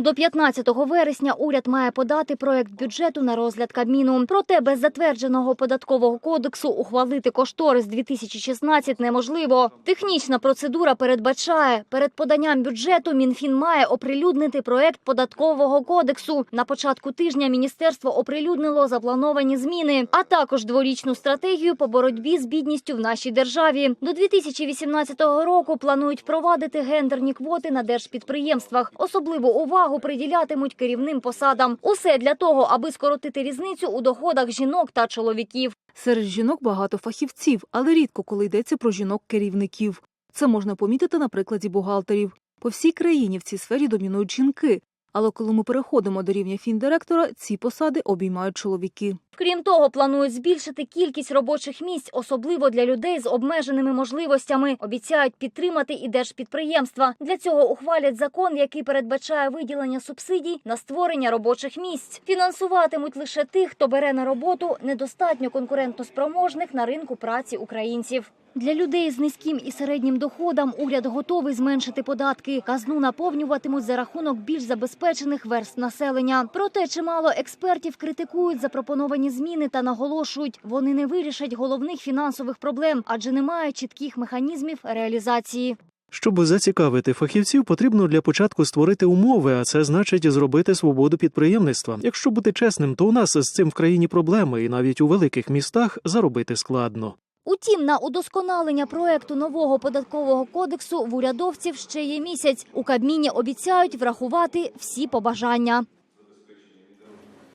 До 15 вересня уряд має подати проект бюджету на розгляд Кабміну. Проте без затвердженого податкового кодексу ухвалити кошторис 2016 неможливо. Технічна процедура передбачає, перед поданням бюджету Мінфін має оприлюднити проект податкового кодексу. На початку тижня міністерство оприлюднило заплановані зміни, а також дворічну стратегію по боротьбі з бідністю в нашій державі. До 2018 року планують впровадити гендерні квоти на держпідприємствах. Особливу увагу приділятимуть керівним посадам. Усе для того, аби скоротити різницю у доходах жінок та чоловіків. Серед жінок багато фахівців, але рідко коли йдеться про жінок-керівників. Це можна помітити на прикладі бухгалтерів. По всій країні в цій сфері домінують жінки. Але коли ми переходимо до рівня фіндиректора, ці посади обіймають чоловіки. Крім того, планують збільшити кількість робочих місць, особливо для людей з обмеженими можливостями. Обіцяють підтримати і держпідприємства. Для цього ухвалять закон, який передбачає виділення субсидій на створення робочих місць. Фінансуватимуть лише тих, хто бере на роботу недостатньо конкурентоспроможних на ринку праці українців. Для людей з низьким і середнім доходом уряд готовий зменшити податки. Казну наповнюватимуть за рахунок більш забезпечених верст населення. Проте чимало експертів критикують запропоновані зміни та наголошують, вони не вирішать головних фінансових проблем, адже немає чітких механізмів реалізації. Щоб зацікавити фахівців, потрібно для початку створити умови, а це значить зробити свободу підприємництва. Якщо бути чесним, то у нас з цим в країні проблеми, і навіть у великих містах заробити складно. Утім, на удосконалення проекту нового податкового кодексу в урядовців ще є місяць. У Кабміні обіцяють врахувати всі побажання.